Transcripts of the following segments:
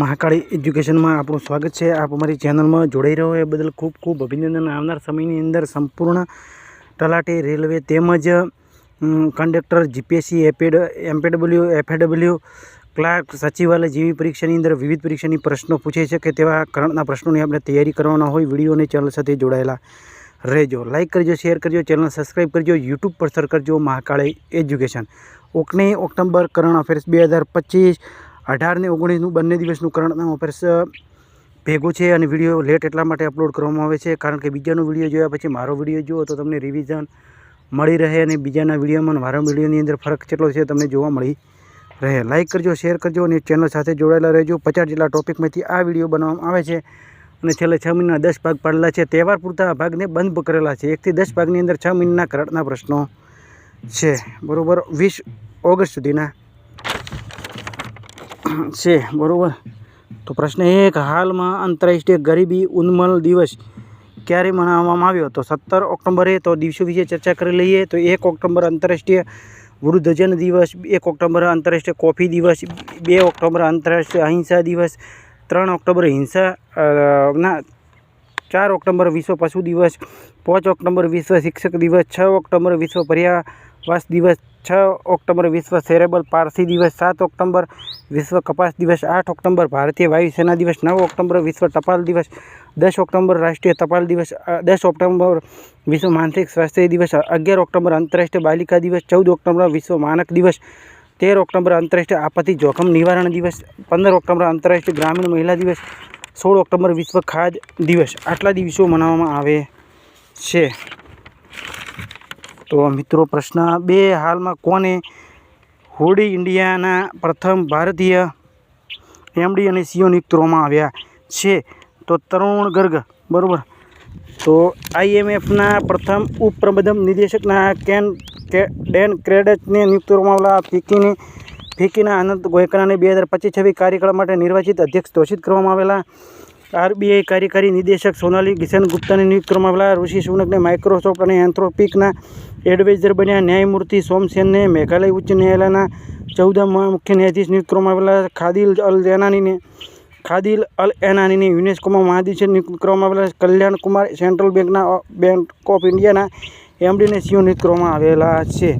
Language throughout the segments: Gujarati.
મહાકાળી એજ્યુકેશનમાં આપણું સ્વાગત છે. આપ અમારી ચેનલમાં જોડાઈ રહ્યો એ બદલ ખૂબ ખૂબ અભિનંદન. આવનાર સમયની અંદર સંપૂર્ણ તલાટી રેલવે તેમજ કંડક્ટર જીપીએસસી એપેડ એમપીડબલ્યુ એફએડબલ્યુ ક્લાર્ક, સચિવાલય જેવી પરીક્ષાની અંદર વિવિધ પરીક્ષાની પ્રશ્નો પૂછે છે કે તેવા કરંટના પ્રશ્નોની આપણે તૈયારી કરવાના હોય, વીડિયો અને ચેનલ સાથે જોડાયેલા રહેજો. લાઇક કરજો શેર કરજો ચેનલ સબસ્ક્રાઈબ કરજો યુટ્યુબ પર સર કરજો મહાકાળી એજ્યુકેશન. ઓગણી ઓક્ટોબર કરંટ અફેર્સ બે હજાર પચીસ અઢાર ને ઓગણીસનું બંને દિવસનું કરંટ અફેર્સ ભેગું છે અને વીડિયો લેટ એટલા માટે અપલોડ કરવામાં આવે છે. કારણ કે બીજાનો વીડિયો જોયા પછી મારો વીડિયો જુઓ તો તમને રિવિઝન મળી રહે અને બીજાના વિડીયોમાં મારા વિડીયોની અંદર ફરક કેટલો છે તમને જોવા મળી રહે. લાઇક કરજો શેર કરજો અને ચેનલ સાથે જોડાયેલા રહેજો. પચાસ જેટલા ટોપિકમાંથી આ વીડિયો બનાવવામાં આવે છે અને છેલ્લા છ મહિના દસ ભાગ પાડેલા છે. તહેવાર પૂરતા ભાગને બંધ કરેલા છે. એકથી દસ ભાગની અંદર છ મહિનાના કરંટના પ્રશ્નો છે. બરાબર? વીસ ઓગસ્ટ સુધીના છે, બરાબર? તો પ્રશ્ન એક, હાલમાં આંતરરાષ્ટ્રીય ગરીબી ઉન્મૂલન દિવસ ક્યારે મનાવવામાં આવ્યો? તો સત્તર ઓક્ટોબરે તો દિવસો વિશે ચર્ચા કરી લઈએ તો એક ઓક્ટોબર આંતરરાષ્ટ્રીય વૃદ્ધજન દિવસ, એક ઓક્ટોબર આંતરરાષ્ટ્રીય કોફી દિવસ, બે ઓક્ટોબર આંતરરાષ્ટ્રીય અહિંસા દિવસ, ત્રણ ઓક્ટોબર હિંસા ના, ચાર ઓક્ટોબર વિશ્વ પશુ દિવસ, પાંચ ઓક્ટોબર વિશ્વ શિક્ષક દિવસ, છ ઓક્ટોબર વિશ્વ પર્યાવાસ દિવસ છ ઓક્ટોબર વિશ્વ સેરેબલ પારસી દિવસ, સાત ઓક્ટોબર વિશ્વ કપાસ દિવસ, આઠ ઓક્ટોબર ભારતીય વાયુસેના દિવસ, નવ ઓક્ટોબર વિશ્વ ટપાલ દિવસ, દસ ઓક્ટોબર રાષ્ટ્રીય ટપાલ દિવસ દસ ઓક્ટોબર વિશ્વ માનસિક સ્વાસ્થ્ય દિવસ, અગિયાર ઓક્ટોબર આંતરરાષ્ટ્રીય બાલિકા દિવસ, ચૌદ ઓક્ટોબર વિશ્વ માનક દિવસ, તેર ઓક્ટોબર આંતરરાષ્ટ્રીય આપત્તિ જોખમ નિવારણ દિવસ, પંદર ઓક્ટોબર આંતરરાષ્ટ્રીય ગ્રામીણ મહિલા દિવસ, સોળ ઓક્ટોબર વિશ્વ ખાદ્ય દિવસ. આટલા દિવસો મનાવવામાં આવે છે. તો મિત્રો પ્રશ્ન બે, હાલમાં કોને હોડી ઇન્ડિયાના પ્રથમ ભારતીય એમડી અને સીઓ નિયુક્ત કરવામાં આવ્યા છે? તો તરુણ ગર્ગ, બરાબર. તો આઈએમએફના પ્રથમ ઉપપ્રબંધક નિદેશકના કેન કે, ડેન ક્રેડેટને નિયુક્ત કરવામાં આવેલા ફિકીને, ફિકીના અનંત ગોયકરાને બે હજાર પચીસ છવ્વીસ કાર્યકાળ માટે નિર્વાચિત અધ્યક્ષ ઘોષિત કરવામાં આવેલા આરબીઆઈ કાર્યકારી નિદેશક સોનાલી કિશન ગુપ્તાની નિયુક્ત કરવામાં આવેલા. ઋષિ સુનકને માઇક્રોસોફ્ટ અને એન્થ્રોપિકના એડવાઇઝર બન્યા. ન્યાયમૂર્તિ સોમસેનને મેઘાલય ઉચ્ચ ન્યાયાલયના ચૌદમ મુખ્ય ન્યાયાધીશ નિયુક્ત કરવામાં આવેલા. ખાદિલ અલ એનાનીને ખાદિલ અલ એનાનીને યુનેસ્કોમાં મહાધિશક નિયુક્ત કરવામાં આવેલા. કલ્યાણકુમાર સેન્ટ્રલ બેંકના, બેંક ઓફ ઇન્ડિયાના એમડીને સીઓ નિયુક્ત કરવામાં આવેલા છે.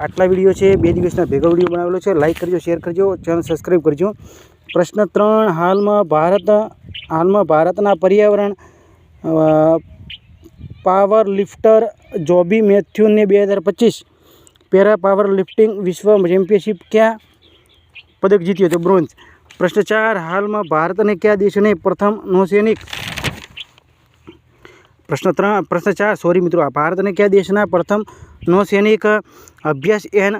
આટલા વીડિયો છે. બે દિવસના ભેગા વીડિયો બનાવેલો છે. લાઇક કરજો, શેર કરજો. ચેનલ સબસ્ક્રાઈબ કરજો. પ્રશ્ન ત્રણ, હાલમાં ભારત, હાલમાં ભારતના પર્યાવરણ પાવર લિફ્ટર જોબી મેથ્યુને બે હજાર પચીસ. પેરા પાવર લિફ્ટિંગ વિશ્વ ચેમ્પિયનશિપ ક્યાં? પદક જીત્યો હતો બ્રોન્ઝ. પ્રશ્ન ચાર, હાલમાં ભારત અને કયા દેશોને પ્રથમ નૌસૈનિક? પ્રશ્ન ત્રણ, પ્રશ્ન ચાર સોરી મિત્રો, આ ભારત અને કયા દેશના પ્રથમ નૌસૈનિક અભ્યાસ એન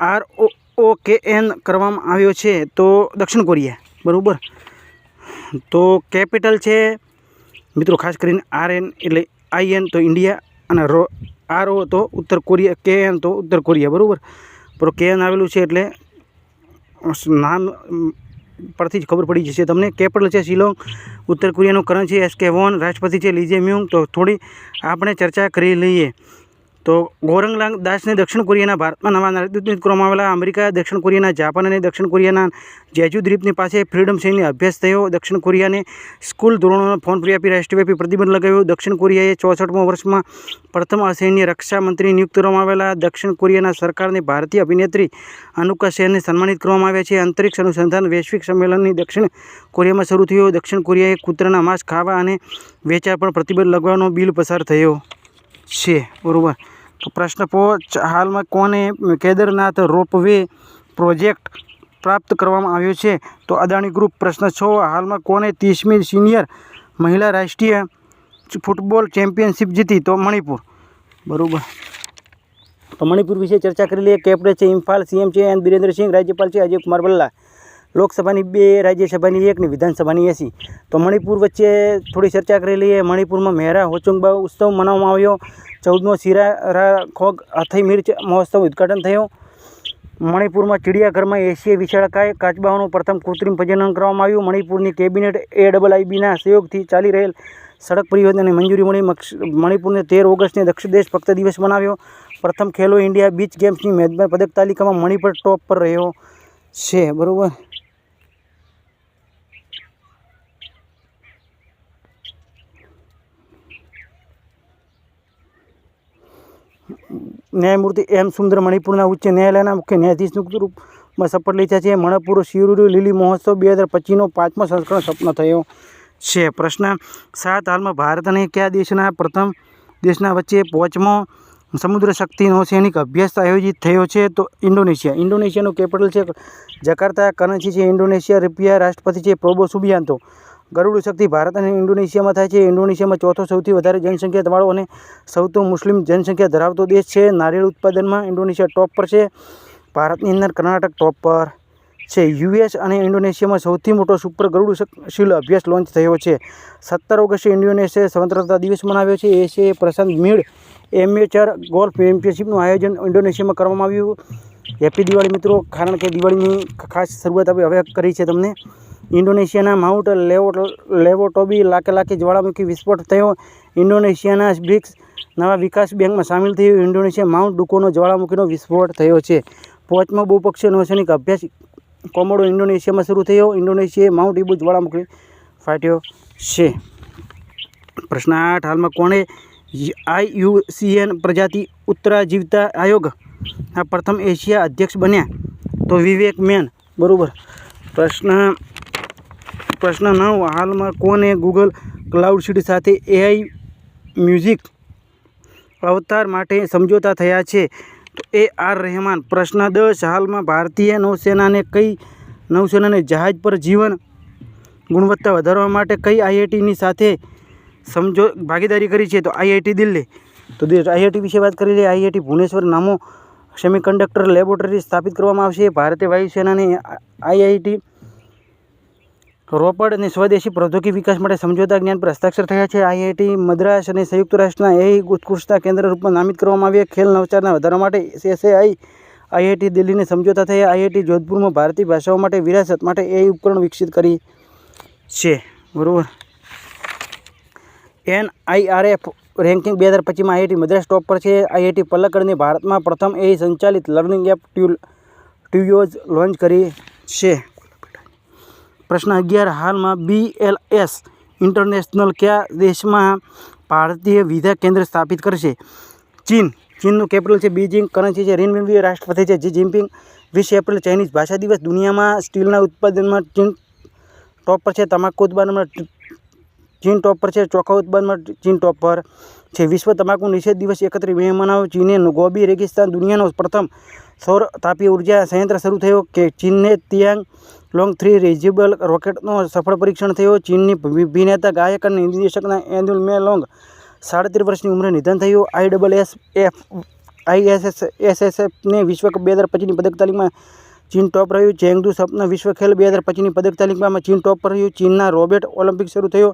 આર ઓ ઓ કે એન કરવામાં આવ્યો છે, તો દક્ષિણ કોરિયા, બરાબર? તો કેપિટલ છે, મિત્રો, ખાસ કરીને આર એન એટલે આઈ એન તો ઇન્ડિયા અને રો આર ઓ તો ઉત્તર કોરિયા કે એન તો ઉત્તર કોરિયા, બરાબર? પણ કે એન આવેલું છે એટલે, નામ પરથી જ ખબર પડી જશે તમને. કેપિટલ છે શિલોંગ, ઉત્તર કોરિયાનું કરન્સી એસ કે વોન, રાષ્ટ્રપતિ છે લીજે મ્યુંગ. તો થોડી આપણે ચર્ચા કરી લઈએ. તો ગોરંગલાંગ દાસને દક્ષિણ કોરિયાના ભારતમાં નવા નાગરિક કરવામાં આવેલા અમેરિકા, દક્ષિણ કોરિયાના જાપાન અને દક્ષિણ કોરિયાના જેજુ દ્વીપની પાસે ફ્રીડમ સૈન્ય અભ્યાસ થયો. દક્ષિણ કોરિયાને સ્કૂલ ધોરણોનો ફોન આપી રાષ્ટ્રવ્યાપી પ્રતિબંધ લગાવ્યો. દક્ષિણ કોરિયાએ ચોસઠમો વર્ષમાં પ્રથમ અસૈન્ય રક્ષા મંત્રી નિયુક્ત કરવામાં આવેલા. દક્ષિણ કોરિયાના સરકારની ભારતીય અભિનેત્રી અનુકા સેનને સન્માનિત કરવામાં આવ્યા છે. અંતરિક્ષ અનુસંધાન વૈશ્વિક સંમેલનની દક્ષિણ કોરિયામાં શરૂ થયો. દક્ષિણ કોરિયાએ કૂતરાના માંસ ખાવા અને વેચાણ પર પ્રતિબંધ લગાવવાનો બિલ પસાર થયો છે. બરાબર. પ્રશ્ન પાંચ હાલમાં કોને કેદારનાથ રોપવે પ્રોજેક્ટ પ્રાપ્ત કરવામાં આવ્યો છે? તો અદાણી ગ્રુપ પ્રશ્ન છ, હાલમાં કોને ત્રીસમી સિનિયર મહિલા રાષ્ટ્રીય ફૂટબોલ ચેમ્પિયનશિપ જીતી? તો મણિપુર. બરાબર. તો મણિપુર વિશે ચર્ચા કરી લઈએ. કેપ્ટન છે, ઇમ્ફાલ સીએમ છે, એન બિરેન્દ્રસિંહ, રાજ્યપાલ છે અજય કુમાર ભલ્લા લોકસભાની બે, રાજ્યસભાની એક ને વિધાનસભાની એસી. તો મણિપુર વચ્ચે થોડી ચર્ચા કરી લઈએ મણિપુરમાં મહેરા હોચુંગબા ઉત્સવ મનાવવામાં આવ્યો. ચૌદમો સિરા ખોગ અથઈ મિર્ચ મહોત્સવ ઉદ્ઘાટન થયો. મણિપુરમાં ચિડિયાઘરમાં એશિયા વિશાળકાય કાચબાઓનું પ્રથમ કૃત્રિમ પ્રજનન કરવામાં આવ્યું. મણિપુરની કેબિનેટ એ ડબલ આઈબીના સહયોગથી ચાલી રહેલ સડક પરિવહનને મંજૂરી મળી. મણિપુરને તેર ઓગસ્ટને દક્ષિણ દેશ ભક્ત દિવસ મનાવ્યો. પ્રથમ ખેલો ઇન્ડિયા બીચ ગેમ્સની મેજબાન પદક તાલિકામાં મણિપુર ટોપ પર રહ્યો છે. બરાબર? ન્યાયમૂર્તિ એમ સુંદર મણિપુરના ઉચ્ચ ન્યાયાલયના મુખ્ય ન્યાયાધીશનું રૂપમાં શપથ લીધા છે. મણિપુર શિરુરી લીલી મહોત્સવ બે હજાર પચીસનો પાંચમો સંસ્કરણ સપનો થયો છે. પ્રશ્ન સાત હાલમાં ભારત અને કયા દેશના પ્રથમ દેશના વચ્ચે પાંચમો સમુદ્ર શક્તિ નૌસૈનિક અભ્યાસ આયોજિત થયો છે તો ઇન્ડોનેશિયા. ઇન્ડોનેશિયાનું કેપિટલ છે જકાર્તા. કરન્સી છે ઇન્ડોનેશિયા. રૂપિયા રાષ્ટ્રપતિ છે પ્રોબો સુબિયાન્તો ગરુડ શક્તિ ભારત અને ઇન્ડોનેશિયામાં થાય છે. ઇન્ડોનેશિયામાં ચોથો સૌથી વધારે જનસંખ્યાવાળો અને સૌથી મુસ્લિમ જનસંખ્યા ધરાવતો દેશ છે. નારિયેળ ઉત્પાદનમાં ઇન્ડોનેશિયા ટોપ પર છે. ભારતની અંદર કર્ણાટક ટોપ પર છે. યુએસ અને ઇન્ડોનેશિયામાં સૌથી મોટો સુપર ગરુડ શીલ અભ્યાસ લોન્ચ થયો છે. સત્તર ઓગસ્ટે ઇન્ડોનેશિયાએ સ્વતંત્રતા દિવસ મનાવ્યો છે. એશિયાએ પ્રશાંત મીડ એમેચર ગોલ્ફ ચેમ્પિયનશિપનું આયોજન ઇન્ડોનેશિયામાં કરવામાં આવ્યું. હેપી દિવાળી મિત્રો, કારણ કે દિવાળીની ખાસ શરૂઆત આપણે હવે કરી છે તમને. ઇન્ડોનેશિયાના માઉન્ટ લેવો લેવોટોબી લાખે લાખે જ્વાળામુખી વિસ્ફોટ થયો. ઇન્ડોનેશિયાના બ્રિક્સ નવા વિકાસ બેંકમાં સામેલ થયું. ઇન્ડોનેશિયા માઉન્ટ ડુકોનો જ્વાળામુખીનો વિસ્ફોટ થયો છે. પાંચમો બહુપક્ષીય નૌસૈનિક અભ્યાસ કોમોડો ઇન્ડોનેશિયામાં શરૂ થયો. ઇન્ડોનેશિયાએ માઉન્ટ ઇબુ જ્વાળામુખી ફાટ્યો છે. પ્રશ્ન આઠ. હાલમાં કોણે આઈયુસીએન પ્રજાતિ ઉત્તરાજીવતા આયોગ આ પ્રથમ એશિયા અધ્યક્ષ બન્યા? તો વિવેક મેન. બરાબર. પ્રશ્ન પ્રશ્ન નવ હાલમાં કોને ગૂગલ ક્લાઉડ સીટ સાથે એઆઈ મ્યુઝિક અવતાર માટે સમજોતા થયા છે? તો એ આર રહેમાન, પ્રશ્ન દસ. હાલમાં ભારતીય નૌસેનાને કઈ નૌસેનાને જહાજ પર જીવન ગુણવત્તા વધારવા માટે કઈ આઈઆઈટીની સાથે સમજો, ભાગીદારી કરી છે? તો આઈઆઈટી દિલ્હી. તો આઈઆઈટી વિશે વાત કરી લઈએ. આઈઆઈટી ભુવનેશ્વર નામો સેમિકન્ડક્ટર લેબોરેટરી સ્થાપિત કરવામાં આવશે. ભારતીય વાયુસેનાની આઈઆઈટી રોપડ અને સ્વદેશી પ્રૌદ્યોગિક વિકાસ માટે સમજોતા જ્ઞાન પર હસ્તાક્ષર થયા છે. આઈઆઈટી મદ્રાસ અને સંયુક્ત રાષ્ટ્રના એ ઉત્કૃષ્ટતા કેન્દ્ર રૂપમાં નામિત કરવામાં આવ્યા. ખેલ નવચારના વધારવા માટે એસએઆઈ આઈઆઈટી દિલ્હીને સમજોતા થયા. આઈઆઈટી જોધપુરમાં ભારતીય ભાષાઓ માટે વિરાસત માટે એ ઉપકરણ વિકસિત કરી છે. બરાબર. એન આઈઆરએફ રેન્કિંગ બે હજાર પચીસમાં આઈઆઈટી મદ્રાસ ટોપ પર છે. આઈઆઈટી પલક્કડની ભારતમાં પ્રથમ એ સંચાલિત લર્નિંગ એપ ટ્યુલ ટ્યુયોઝ લોન્ચ કરી છે. પ્રશ્ન અગિયાર. હાલમાં બીએલએસ ઇન્ટરનેશનલ કયા દેશમાં ભારતીય વિધા કેન્દ્ર સ્થાપિત કરશે? ચીન. ચીનનું કેપિટલ છે બીજિંગ કરન્સી છે રિનવિનવી રાષ્ટ્રપતિ છે જી જિનપિંગ. વીસ એપ્રિલ ચાઇનીઝ ભાષા દિવસ. દુનિયામાં સ્ટીલના ઉત્પાદનમાં ચીન ટોપ પર છે. તમાકુ ઉત્પાદનમાં ચીન ટોપ પર છે, ચોખા ઉત્પાદનમાં ચીન ટોપ પર છે. વિશ્વ તમાકુ નિષેધ દિવસ એકત્રીસ મે મનાવ ચીને ગોબી રેગિસ્તાન દુનિયાનો પ્રથમ સૌર તાપીય ઊર્જા સંયંત્ર શરૂ થયો કે ચીનને તિયાંગ લોંગ થ્રી રિઝ્યુબલ રોકેટનો સફળ પરીક્ષણ થયો. ચીનની અભિનેતા, ગાયક અને નિર્દેશકના એન્યુલ મે લોંગ સાડત્રીસ વર્ષની ઉંમરે નિધન થયું. I double S F ISS એસએસએફને વિશ્વ બે હજાર પચીસની પદક તાલીમમાં ચીન ટોપ રહ્યું. ચેંગદુ સપના વિશ્વ ખેલ બે હજાર પચીસની પદક તાલીમમાં ચીન ટોપ પર રહ્યું. ચીનના રોબેટ ઓલિમ્પિક શરૂ થયો.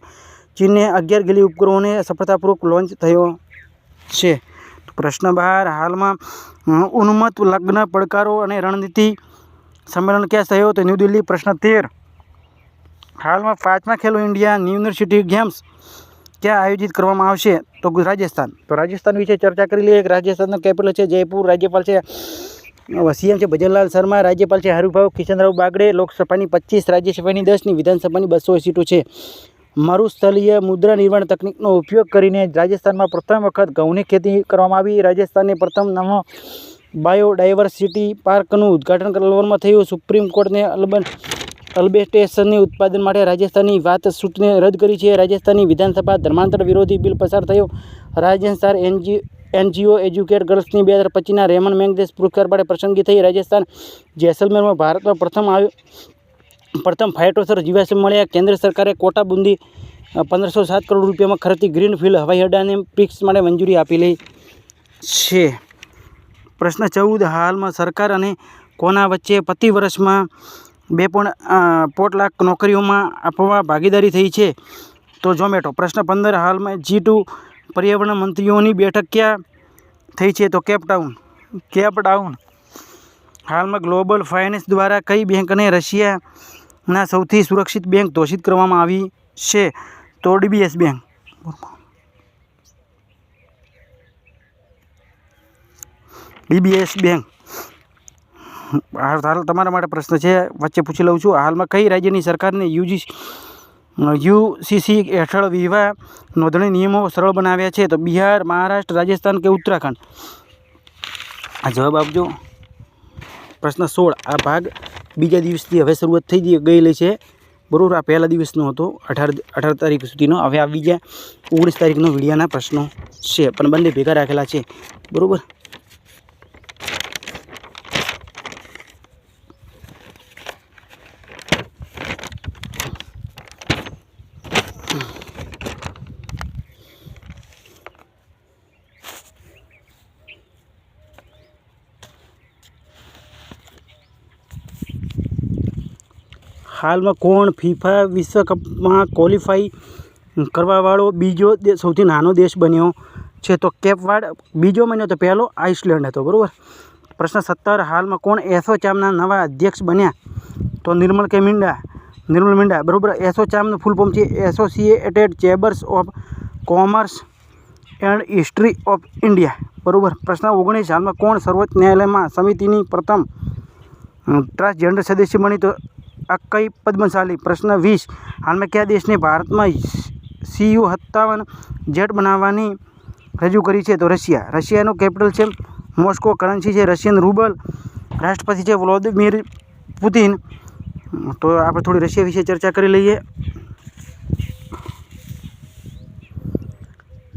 ચીનને અગિયાર ગેલી ઉપગ્રહોને સફળતાપૂર્વક લોન્ચ થયો છે. પ્રશ્ન બહાર, હાલમાં ઉન્મત્ત લગ્ન પડકારો અને રણનીતિ સંમેલન ક્યાં થયો? તો ન્યૂ દિલ્હી, પ્રશ્ન તેર. હાલમાં પાંચમા ખેલો ઇન્ડિયા યુનિવર્સિટી ગેમ્સ ક્યાં આયોજિત કરવામાં આવશે? તો રાજસ્થાન. તો રાજસ્થાન વિશે ચર્ચા કરી લઈએ. રાજસ્થાનનો કેપિટલ છે જયપુર, રાજ્યપાલ છે સીએમ છે ભજનલાલ શર્મા, રાજ્યપાલ છે હરુભાવ કિશનરાવ બાગડે, લોકસભાની પચીસ, રાજ્યસભાની દસની વિધાનસભાની બસો સીટો છે. મરુસ્થલીય મુદ્રા નિર્માણ તકનિકનો ઉપયોગ કરીને રાજસ્થાનમાં પ્રથમ વખત ઘઉંની ખેતી કરવામાં આવી. રાજસ્થાનની પ્રથમ નવો બાયોડાયવર્સિટી પાર્કનું ઉદ્ઘાટન કલવરમાં થયું. સુપ્રીમ કોર્ટને અલબન અલ્બેસ્ટેશનની ઉત્પાદન માટે રાજસ્થાનની વાત સૂટને રદ કરી છે. રાજસ્થાનની વિધાનસભા ધર્માંતર વિરોધી બિલ પસાર થયો. રાજસ્થાન એનજી, એનજીઓ એજ્યુકેટ ગર્લ્સની બે હજાર પચીસના રેમન મેંગદેશ પુરસ્કાર માટે પસંદગી થઈ. રાજસ્થાન જેસલમેરમાં ભારતમાં પ્રથમ આવ્યો પ્રથમ ફાઇટોસર જીવાશ્મ મળ્યા. કેન્દ્ર સરકારે કોટા બુંદી પંદરસો સાત કરોડ રૂપિયામાં ખર્ચી ગ્રીનફિલ્ડ હવાઈ અડ્ડાને પિક્સ માટે મંજૂરી આપેલી છે. પ્રશ્ન ચૌદ, હાલમાં સરકાર અને કોના વચ્ચે પ્રતિ વર્ષમાં બે પોઈન્ટ પોટ લાખ નોકરીઓમાં આપવા ભાગીદારી થઈ છે? તો ઝોમેટો. પ્રશ્ન પંદર, હાલમાં જી ટુ પર્યાવરણ મંત્રીઓની બેઠક ક્યાં થઈ છે? તો કેપટાઉન કેપટાઉન હાલમાં ગ્લોબલ ફાઇનાન્સ દ્વારા કઈ બેંકને રશિયાના સૌથી સુરક્ષિત બેંક ઘોષિત કરવામાં આવી છે તો ડીબીએસ બેંક. DBS bank. હાલ તમારા માટે પ્રશ્ન છે, વચ્ચે પૂછી લઉં છું, હાલમાં કઈ રાજ્યની સરકારને યુજી યુસીસી હેઠળ વિવાહ નોંધણી નિયમો સરળ બનાવ્યા છે? તો બિહાર, મહારાષ્ટ્ર, રાજસ્થાન કે ઉત્તરાખંડ? આ જવાબ આપજો. પ્રશ્ન સોળ. આ ભાગ બીજા દિવસથી હવે શરૂઆત થઈ ગઈ ગયેલી છે. બરાબર, આ પહેલા દિવસનો હતો, અઢાર અઢાર તારીખ સુધીનો. હવે આ બીજા ઓગણીસ તારીખનો વિડીયાના પ્રશ્નો છે, પણ બંને ભેગા રાખેલા છે. બરાબર? હાલમાં કોણ ફીફા વિશ્વકપમાં ક્વોલિફાઈ કરવાવાળો બીજો સૌથી નાનો દેશ બન્યો છે. તો કેપવાડ બીજો બન્યો તો પહેલો આઇસલેન્ડ હતો, બરાબર? પ્રશ્ન સત્તર, હાલમાં કોણ એસોચામના નવા અધ્યક્ષ બન્યા? તો નિર્મલ કે મિંડા? નિર્મલ મિંડા, બરાબર? એસોચામનું ફૂલ ફોર્મ છે. Associated chambers of commerce and history of India બરાબર? પ્રશ્ન ઓગણીસ, હાલમાં કોણ સર્વોચ્ચ ન્યાયાલયમાં સમિતિની પ્રથમ ટ્રાન્સજેન્ડર સદસ્ય બની તો અક્કઈ પદ્મશાલી પ્રશ્ન વીસ. હાલમાં કયા દેશને ભારતમાં સીયુ સત્તાવન જેટ બનાવવાની રજૂ કરી છે? તો રશિયા. રશિયાનું કેપિટલ છે મોસ્કો. કરન્સી છે રશિયન રૂબલ. રાષ્ટ્રપતિ છે વ્લોદિમીર પુતિન. તો આપણે થોડી રશિયા વિશે ચર્ચા કરી લઈએ.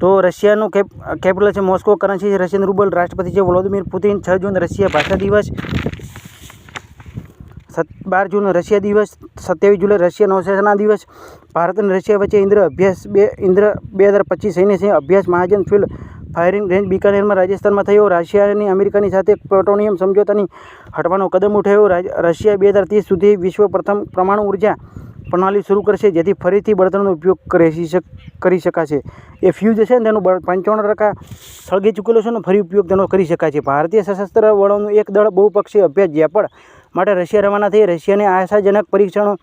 તો રશિયાનું કેપ, કેપિટલ છે મોસ્કો. કરન્સી છે રશિયન રૂબલ. રાષ્ટ્રપતિ છે વ્લોદિમીર પુતિન. છ જૂન રશિયા ભાષા દિવસ. સત બાર જૂન રશિયા દિવસ, સત્યાવીસ જુલાઈ રશિયા નૌસેના દિવસ, ભારત અને રશિયા વચ્ચે ઇન્દ્ર અભ્યાસ બે, ઇન્દ્ર બે હજાર પચીસ સૈન્ય સિંહ અભ્યાસ મહાજન ફિલ્ડ ફાયરિંગ રેન્જ બિકાનેરમાં રાજસ્થાનમાં થયો. રશિયાની અમેરિકાની સાથે પ્લોટોનિયમ સમજોતાની હટવાનો કદમ ઉઠાવ્યો. રાજ- રશિયા બે હજાર ત્રીસ સુધી વિશ્વ પ્રથમ પરમાણુ ઊર્જા પ્રણાલી શરૂ કરશે, જેથી ફરીથી બળતણનો ઉપયોગ કરી શક- કરી શકાશે. એ ફ્યુઝ છે ને તેનું બળ પંચાવન ટકા સળગી ચૂકેલો છે ને ફરી ઉપયોગ તેનો કરી શકાય છે ભારતીય સશસ્ત્ર બળોનું એક દળ બહુપક્ષીય અભ્યાસ જેપડ માટે રશિયા રવાના થઈ રશિયાને આશાજનક પરીક્ષણો,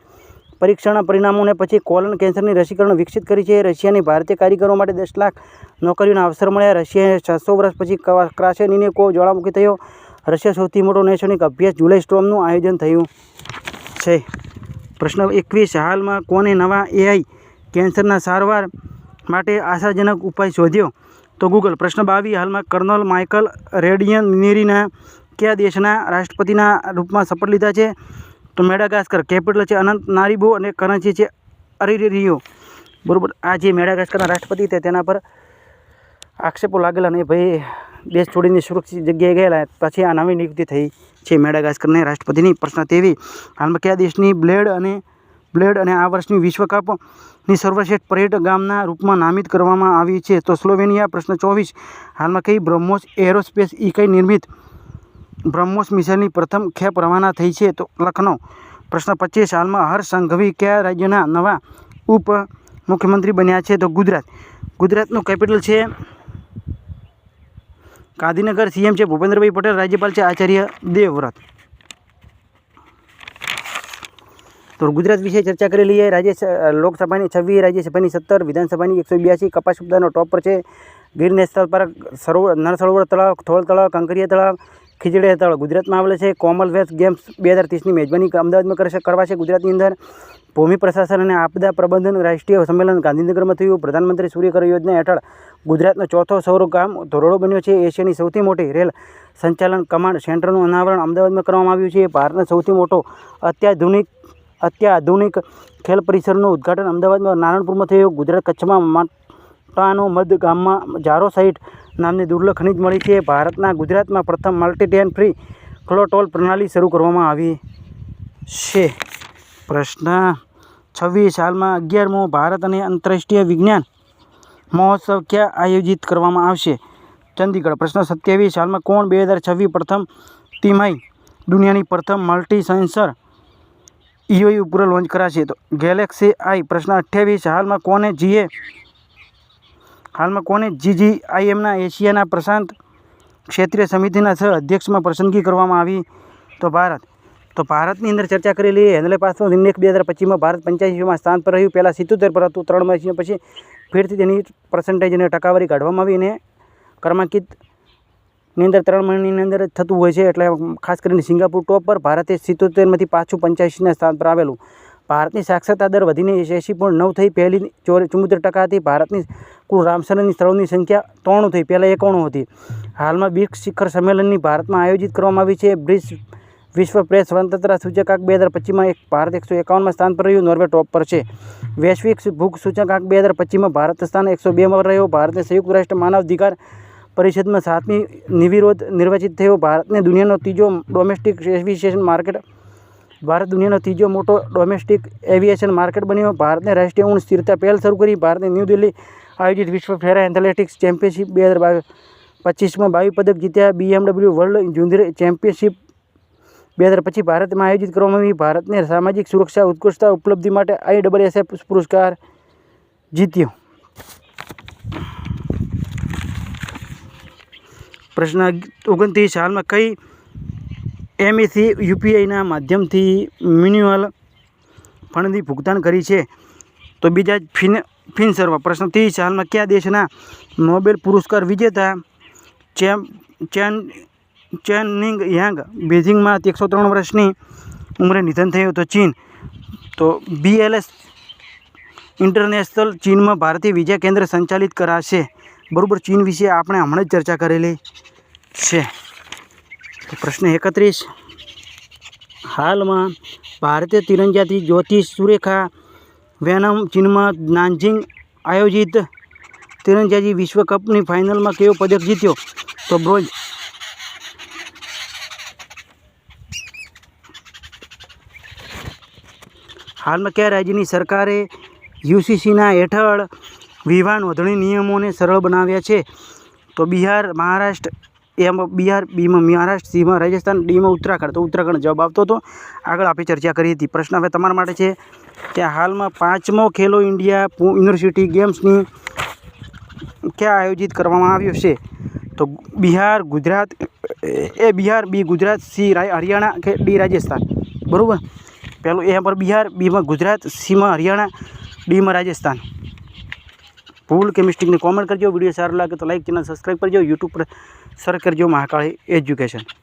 પરીક્ષણના પરિણામોને પછી કોલન કેન્સરની રસીકરણ વિકસિત કરી છે. રશિયાની ભારતીય કારીગરો માટે દસ લાખ નોકરીઓના અવસર મળ્યા. રશિયાએ છસો વર્ષ પછી ક્રાસેનીને કો જ્વાળામુખી થયો. રશિયા સૌથી મોટો નૈસર્ગિક અભ્યાસ જુલાઈ સ્ટ્રોમનું આયોજન થયું છે. પ્રશ્ન એકવીસ, હાલમાં કોને નવા એઆઈ કેન્સરના સારવાર માટે આશાજનક ઉપાય શોધ્યો? તો ગૂગલ પ્રશ્ન બાવી હાલમાં કર્નલ માઇકલ રેડિયન નીરીના કયા દેશના રાષ્ટ્રપતિના રૂપમાં શપથ લીધા છે? તો મેડાગાસ્કર, કેપિટલ છે અનંત નારીબો અને કરન્સી છે અરિરિયો બરાબર, આ જે મેડાગાસ્કરના રાષ્ટ્રપતિ હતા તેના પર આક્ષેપો લાગેલા અને ભાઈ દેશ છોડીને સુરક્ષિત જગ્યાએ ગયેલા. પછી આ નવી નિયુક્તિ થઈ છે મેડાગાસ્કરને રાષ્ટ્રપતિની પ્રશ્ન તેવી. હાલમાં કયા દેશની બ્લેડ અને બ્લેડ અને આ વર્ષની વિશ્વકપની સર્વશ્રેષ્ઠ પર્યટક ગામના રૂપમાં નામિત કરવામાં આવી છે? તો સ્લોવેનિયા પ્રશ્ન ચોવીસ. હાલમાં કઈ બ્રહ્મોસ એરોસ્પેસ ઇકાઈ નિર્મિત બ્રહ્મોસ મિશનની પ્રથમ ખેપ રવાના થઈ છે તો લખનૌ. પ્રશ્ન પચીસ. હાલમાં હર્ષ સંઘવી કયા રાજ્યના નવા ઉપ મુખ્યમંત્રી બન્યા છે? તો ગુજરાત. ગુજરાતનું કેપિટલ છે ગાંધીનગર. સીએમ છે ભૂપેન્દ્રભાઈ પટેલ. રાજ્યપાલ છે આચાર્ય દેવવ્રત. તો ગુજરાત વિશે ચર્ચા કરી લઈએ. રાજ્ય લોકસભાની છવ્વીસ, રાજ્યસભાની સત્તર, વિધાનસભાની એકસો બ્યાસી, કપાસ ઉપદાનો ટોપ પર છે. ગીર નેશનલ પાર્ક સરોવર નર સરોવર તળાવ થોળ તળાવ, કંકરિયા તળાવ ખીજડીયા હેતાળ ગુજરાતમાં આવેલ છે કોમનવેલ્થ ગેમ્સ બે હજાર ત્રીસની મેજબાની અમદાવાદમાં કરશે કરવા છે ગુજરાતની અંદર ભૂમિ પ્રશાસન અને આપદા પ્રબંધન રાષ્ટ્રીય સંમેલન ગાંધીનગરમાં થયું. પ્રધાનમંત્રી સૂર્યકર યોજના હેઠળ ગુજરાતનો ચોથો સૌર ગામ ધોરડો બન્યો છે. એશિયાની સૌથી મોટી રેલ સંચાલન કમાન્ડ સેન્ટરનું અનાવરણ અમદાવાદમાં કરવામાં આવ્યું છે. ભારતનો સૌથી મોટો અત્યાધુનિક અત્યાધુનિક ખેલ પરિસરનું ઉદ્ઘાટન અમદાવાદમાં નારણપુરમાં થયું. ગુજરાત કચ્છમાં માટાનો મધ ગામમાં જારો સાઇટ નામની દુર્લભ ખનિજ મળી છે. ભારતના ગુજરાતમાં પ્રથમ મલ્ટીટેન ફ્રી ક્લોટોલ પ્રણાલી શરૂ કરવામાં આવી છે. પ્રશ્ન છવ્વીસ, હાલમાં અગિયારમો ભારત અને આંતરરાષ્ટ્રીય વિજ્ઞાન મહોત્સવ ક્યાં આયોજિત કરવામાં આવશે? ચંદીગઢ. પ્રશ્ન સત્યાવીસ, હાલમાં કોણ બે હજાર છવ્વીસ પ્રથમ તિમાઈ દુનિયાની પ્રથમ મલ્ટી સેન્સર ઈઓઈ ઉપગ્રહ લોન્ચ કરાશે? તો ગેલેક્સી આઈ પ્રશ્ન અઠ્યાવીસ, હાલમાં કોને જીએ હાલમાં કોને જીજીઆઈએમના એશિયાના પ્રશાંત ક્ષેત્રીય સમિતિના સહ અધ્યક્ષમાં પસંદગી કરવામાં આવી? તો ભારત. તો ભારતની અંદર ચર્ચા કરી લઈએ હેન્ડલે પાસનો ઇન્ડેક્સ બે હજાર પચીસમાં ભારત પંચ્યાસીમાં સ્થાન પર રહ્યું. પહેલાં સિત્તોતેર પર હતું. ત્રણ વર્ષ પછી ફરીથી તેની પર્સન્ટેજ અને ટકાવારી કાઢવામાં આવી અને ક્રમાંકિતની અંદર ત્રણ મહિનાની અંદર થતું હોય છે. એટલે ખાસ કરીને સિંગાપુર ટોપ પર ભારતે સિત્તોતેરમાંથી પાછું પંચ્યાસીના સ્થાન પર આવેલું. ભારતની સાક્ષરતા દર વધીને એસી પોઈન્ટ નવ થઈ પહેલી ચુમ્મોતેર ટકા હતી ભારતની કુલ રામસરની સ્થળોની સંખ્યા ત્રણ થઈ, પહેલાં એકાણું હતી. હાલમાં બ્રિક્સ શિખર સંમેલનની ભારતમાં આયોજિત કરવામાં આવી છે. બ્રિક્સ વિશ્વ પ્રેસ સ્વતંત્રતા સૂચકાંક બે હજાર પચીસમાં એક, ભારત એકસો એકાવનમાં સ્થાન પર રહ્યું, નોર્વે ટોપ પર છે. વૈશ્વિક ભૂખ સૂચકાંક બે હજાર પચીસમાં ભારત સ્થાન એકસો બેમાં રહ્યો. ભારતને સંયુક્ત રાષ્ટ્ર માનવ અધિકાર પરિષદમાં સાતમી નિવિરોધ નિર્વાચિત થયો. ભારતને દુનિયાનો ત્રીજો ડોમેસ્ટિક એવિએશન માર્કેટ ભારત દુનિયાનો ત્રીજો મોટો ડોમેસ્ટિક એવિએશન માર્કેટ બન્યો. ભારતને રાષ્ટ્રીય ઊંડ સ્થિરતા પહેલ શરૂ કરી. ભારતે ન્યૂ દિલ્હી આયોજિત વિશ્વ ફેરા એથ્લેટિક્સ ચેમ્પિયનશિપ બે હજાર બાવીસ પચીસમાં બાવીસ પદક જીત્યા. બીએમડબલ્યુ વર્લ્ડ જુનિયર ચેમ્પિયનશિપ બે હજાર પછી ભારતમાં આયોજિત કરવામાં આવી. ભારતને સામાજિક સુરક્ષા, ઉત્કૃષ્ટતા ઉપલબ્ધિ માટે આઈ ડબલ પુરસ્કાર જીત્યો. પ્રશ્ન ઓગણત્રીસ, હાલમાં કઈ એમએસી યુપીઆઈના માધ્યમથી મ્યુન્યુઅલ ફંડની ભુગતાન કરી છે. તો બીજા ફિન ફિન સર્વ પ્રશ્ન ત્રીસ હાલમાં કયા દેશના નોબેલ પુરસ્કાર વિજેતા ચેમ, ચેન, ચેનનિંગ યાંગ બેઝિંગમાં એકસો ત્રણ વર્ષની ઉંમરે નિધન થયું તો ચીન. તો બીએલએસ ઇન્ટરનેશનલ ચીનમાં ભારતીય વિજય કેન્દ્ર સંચાલિત કરાશે. બરાબર ચીન વિશે આપણે હમણાં જ ચર્ચા કરેલી છે. પ્રશ્ન એકત્રીસ હાલમાં ભારતીય તિરંજાથી જ્યોતિષ સુરેખા વેનમ ચીનમાં નાન્જિંગ આયોજિત તિરંજાજી વિશ્વ કપની ફાઇનલમાં કયો પદક જીત્યો? તો બ્રોન્ઝ. હાલમાં કયા રાજ્યની સરકારે યુસીસીના હેઠળ વિવાહ નોંધણી નિયમોને સરળ બનાવ્યા છે? તો બિહાર, મહારાષ્ટ્ર એમાં બિહાર બીમાં મહારાષ્ટ્ર સીમાં રાજસ્થાન ડીમાં ઉત્તરાખંડ. તો ઉત્તરાખંડ જવાબ આવતો હતો. આગળ આપણે ચર્ચા કરી હતી. પ્રશ્ન હવે તમારા માટે છે કે હાલમાં પાંચમો ખેલો ઇન્ડિયા યુનિવર્સિટી ગેમ્સની ક્યાં આયોજિત કરવામાં આવ્યો છે? તો Bihar, Gujarat, A Bihar, B Gujarat, C Haryana કે ડી રાજસ્થાન? બરાબર? પહેલું એ પર બિહાર, બીમાં ગુજરાત, સીમાં હરિયાણા, ડીમાં રાજસ્થાન. ભૂલ કે મિસ્ટેકને કોમેન્ટ કરજો. વીડિયો સારો લાગે તો લાઈક ચેનલ સબસ્ક્રાઈબ કરજો. યુટ્યુબ પર સર્ચ કરજો મહાકાળી એજ્યુકેશન